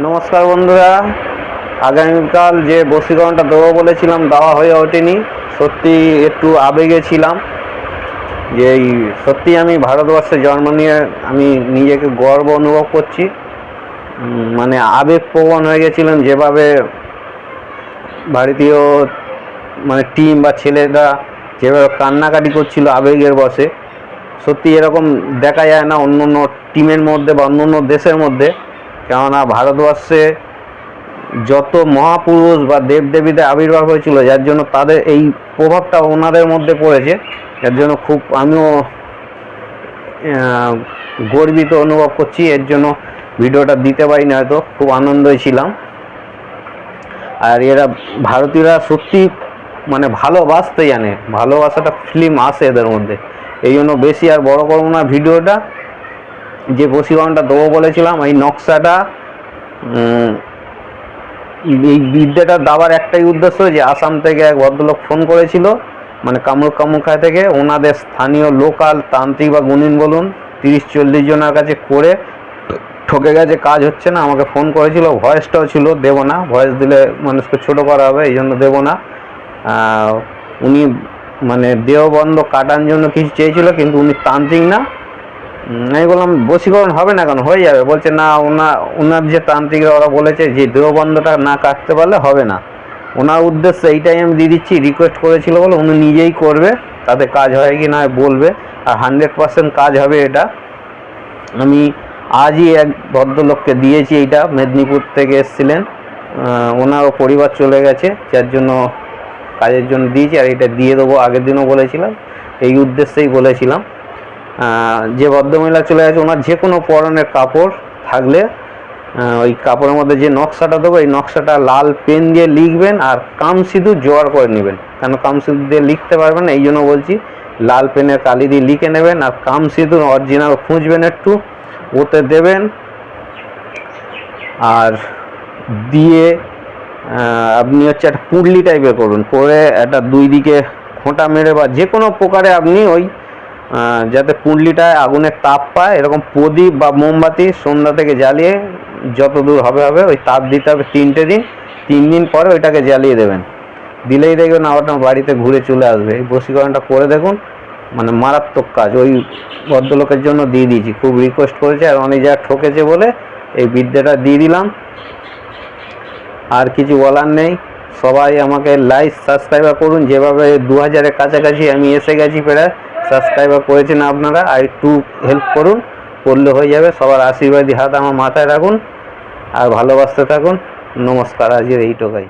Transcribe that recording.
নমস্কার বন্ধুরা। আগামীকাল যে বসীকরণটা দেবো বলেছিলাম, দেওয়া হয়ে ওঠেনি। সত্যি একটু আবেগে ছিলাম। যে সত্যি আমি ভারতবর্ষে জন্ম নিয়ে আমি নিজেকে গর্ব অনুভব করছি। মানে আবেগপ্রবণ হয়ে গেছিলাম যেভাবে ভারতীয় মানে টিম বা ছেলেরা যেভাবে কান্নাকাটি করছিল আবেগের বসে। সত্যি এরকম দেখা যায় না অন্য অন্য টিমের মধ্যে বা অন্য অন্য দেশের মধ্যে। কেননা ভারতবর্ষে যত মহাপুরুষ বা দেবদেবীদের আবির্ভাব হয়েছিল, যার জন্য তাদের এই প্রভাবটা ওনাদের মধ্যে পড়েছে, যার জন্য খুব আমিও গর্বিত অনুভব করছি। এর জন্য ভিডিওটা দিতে পারি না হয়তো, খুব আনন্দই ছিলাম। আর এরা ভারতীয়রা সত্যি মানে ভালোবাসতে জানে, ভালোবাসাটা ফিল্ম আসে এদের মধ্যে। এই জন্য বেশি আর বড় করব না ভিডিওটা। যে বসীকরণটা দেবো বলেছিলাম, এই নকশাটা এই বিদ্যাটা দেওয়ার একটাই উদ্দেশ্য যে আসাম থেকে এক ভদ্রলোক ফোন করেছিল মানে কামরূপ কামুখায় থেকে, ওনাদের স্থানীয় লোকাল তান্ত্রিক বা গুণিন বলুন, তিরিশ চল্লিশ জনের কাছে করে ঠকে গেছে, কাজ হচ্ছে না, আমাকে ফোন করেছিল, ভয়েসটাও ছিল, দেবো না, ভয়েস দিলে মানুষকে ছোট করা হবে, এই জন্য দেবো না। উনি মানে দেহবন্ধ কাটার জন্য কিছু চেয়েছিল, কিন্তু উনি তান্ত্রিক না আমি বললাম, বশীকরণ হবে না কেন? হয়ে যাবে। বলছে, না, ওনা, ওনার যে তান্ত্রিকরা ওরা বলেছে যে দেহবন্ধটা না কাটতে পারলে হবে না। ওনার উদ্দেশ্যে এইটাই আমি দিয়ে দিচ্ছি রিকোয়েস্ট করেছিল বলে উনি নিজেই করবে। তাতে কাজ হয় কি না বলবে। আর হান্ড্রেড পার্সেন্ট কাজ হবে এটা। আমি আজই এক ভদ্রলোককে দিয়েছি এইটা, মেদিনীপুর থেকে এসেছিলেন। ওনারও পরিবার চলে গেছে, যার জন্য কাজের জন্য দিয়েছি। আর এটা দিয়ে দেবো, আগের দিনও বলেছিলাম। এই উদ্দেশ্যেই বলেছিলাম। যে ভদ্রমহিলা চলে গেছে, ওনার যে কোনো পরনের কাপড় থাকলে ওই কাপড়ের মধ্যে যে নকশাটা দেবো, এই নকশাটা লাল পেন দিয়ে লিখবেন আর কাম সিঁদুর জোগাড় করে নেবেন। কেন কাম সিঁদুর দিয়ে লিখতে পারবেন এই জন্য বলছি, লাল পেনের কালি দিয়ে লিখে নেবেন আর কাম সিঁদুর অরিজিনাল খুঁজবেন একটু, ওতে দেবেন আর দিয়ে আপনি হচ্ছে একটা পুডলি টাইপের করুন, করে একটা দুই দিকে খোঁটা মেরে বা যে কোনো প্রকারে আপনি ওই যাতে পুডলিটায় আগুনের তাপ পায়, এরকম প্রদীপ বা মোমবাতি সন্ধ্যা থেকে জ্বালিয়ে যত দূর হবে হবে ওই তাপ দিতে হবে তিনটে দিন, তিন দিন পরে ওইটাকে জ্বালিয়ে দেবেন। দিলেই দেখবেন আপনার বাড়িতে ঘুরে চলে আসবে। এই বশীকরণটা করে দেখুন মানে মারাত্মক কাজ। ওই ভদ্রলোকের জন্য দিয়ে দিয়েছি। খুব রিকোয়েস্ট করেছে আর অনেক জায়গায় ঠকেছে বলে এই বিদ্যাটা দিয়ে দিলাম। আর কিছু বলার নেই। সবাই আমাকে লাইক সাবস্ক্রাইবার করুন। যেভাবে দু হাজারের কাছাকাছি আমি এসে গেছি প্রায়। সাবস্ক্রাইবার করেছেন আপনারা, আর একটু হেল্প করুন, করলে হয়ে যাবে। সবার আশীর্বাদী হাত আমার মাথায় রাখুন, আর ভালোবাসতে থাকুন। নমস্কার, আজকের এইটুকাই